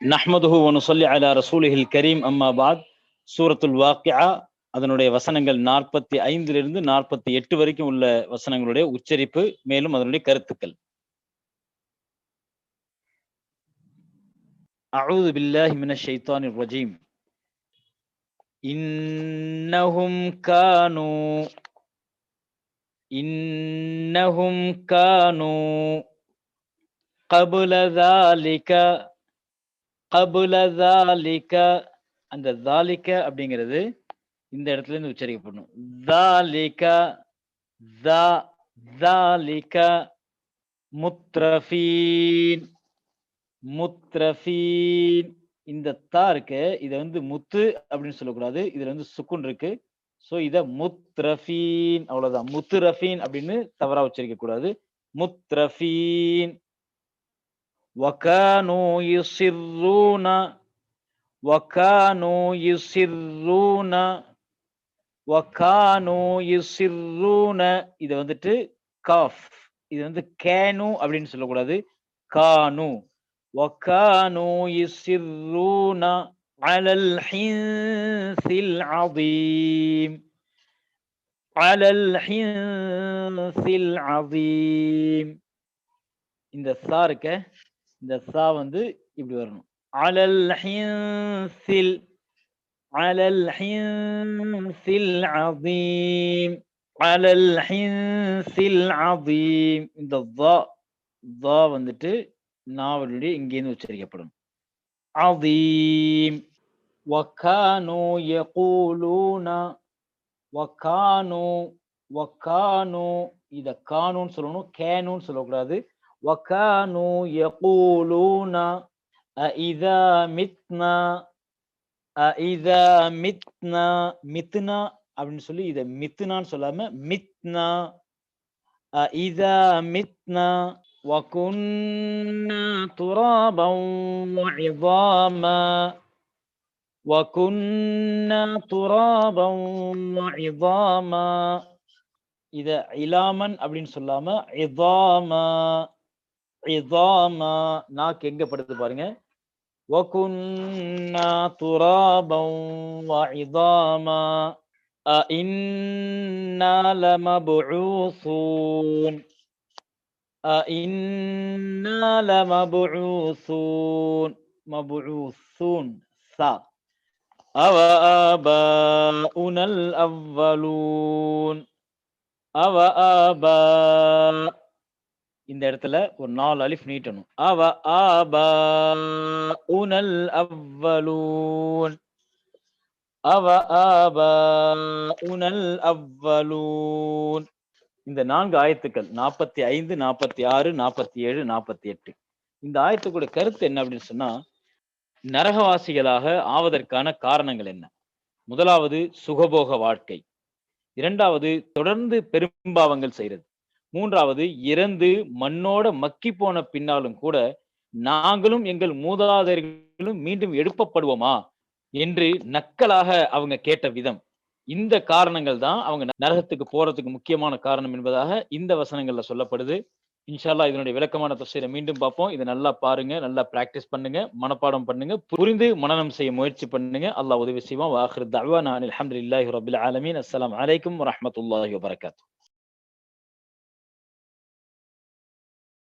நஹ்மதுஹு வனுசல்லி அலா ரசூலிஹில் கரீம் அம்மா பாத் சூரத்துல் வாக்கியா அதனுடைய வசனங்கள் நாற்பத்தி ஐந்திலிருந்து நாற்பத்தி எட்டு வரைக்கும் உள்ள வசனங்களுடைய உச்சரிப்பு மேலும் அதனுடைய கருத்துக்கள் أعوذ بالله من الشيطان الرجيم إنهم كانوا إنهم كانوا قبل ذلك கபுல தாலிகா அந்த தாலிகா அப்படிங்கிறது இந்த இடத்துல இருந்து உச்சரிக்கப்படணும். தாலிகா தா தாலிகா முத்ரஃபீன் முத்ரஃபீன். இந்த தா இருக்கு இதை வந்து முத்து அப்படின்னு சொல்லக்கூடாது. இதுல வந்து சுக்குன் இருக்கு. ஸோ இத முத்ரஃபீன் முத்து முத்துரஃபீன் அப்படின்னு தவறா உச்சரிக்க கூடாது முத்ரஃபீன். وكانوا يصرون وكانوا يصرون وكانوا يصرون இது வந்துட்டு காஃப் இது வந்து கேனு அப்படின்னு சொல்லக்கூடாது கானு وكانوا يصرون على الحنث العظيم على الحنث العظيم இந்த சா இருக்க இந்த சா வந்து இப்படி வரணும் அலல் ஹின்சில் அலல் ஹின்சில் அதீம் அலல் ஹின்சில் அதீம் இந்த தா தா வந்துட்டு நாவலுடைய இங்கேருந்து உச்சரிக்கப்படும் அதீம் وكانوا يقولون وكانوا وكانوا இத கானுன்னு சொல்லணும் கேனுன்னு சொல்லக்கூடாது وكانوا يقولون أإذا متنا أإذا متنا متنا அப்படின்னு சொல்லி இத மித்னான்னு சொல்லாம மித்னா أإذا متنا وكنا ترابا وعظاما وكنا ترابا وعظاما இத இலாமன் அப்படின்னு சொல்லாம இதாமா இதாமா நாக்கு எங்க படுது பாருங்க وكنا ترابا وعظاما أئنا لمبعوثون أئنا لمبعوثون مبعوثون ثا أو آباؤنا الأولون அவ ஆபா இந்த இடத்துல ஒரு நாலு அலிஃப் நீட்டணும். அவ ஆபா உனல் அவ்வலூன். அவ ஆபா உனல் அவ்வலூன். இந்த நான்கு ஆயத்துக்கள் நாற்பத்தி ஐந்து நாற்பத்தி ஆறு நாற்பத்தி ஏழு நாற்பத்தி எட்டு. இந்த ஆயத்துக்குடைய கருத்து என்ன அப்படின்னு சொன்னா நரகவாசிகளாக ஆவதற்கான காரணங்கள் என்ன? முதலாவது சுகபோக வாழ்க்கை. இரண்டாவது தொடர்ந்து பெரும்பாவங்கள் செய்யறது மூன்றாவது இறந்து மண்ணோட மக்கி போன பின்னாலும் கூட நாங்களும் எங்கள் மூதாதையர்களும் மீண்டும் எழுப்பப்படுவோமா என்று நக்கலாக அவங்க கேட்ட விதம். இந்த காரணங்கள் தான் அவங்க நரகத்துக்கு போறதுக்கு முக்கியமான காரணம் என்பதாக இந்த வசனங்கள்ல சொல்லப்படுது. இன்ஷால்லா இதனுடைய விளக்கமான தஸ்வீரை மீண்டும் பார்ப்போம். இதை நல்லா பாருங்க நல்லா பிராக்டிஸ் பண்ணுங்க மனப்பாடம் பண்ணுங்க புரிந்து மனநம் செய்ய முயற்சி பண்ணுங்க. அல்லாஹ் உதவி செய்வான். வாஹிர் தவானா அல்ஹம்துலில்லாஹி ரபுல் ஆலமீன். அஸ்லாம் அலைக்கும் வரமத்துல்லாஹி வபரகாத்துஹு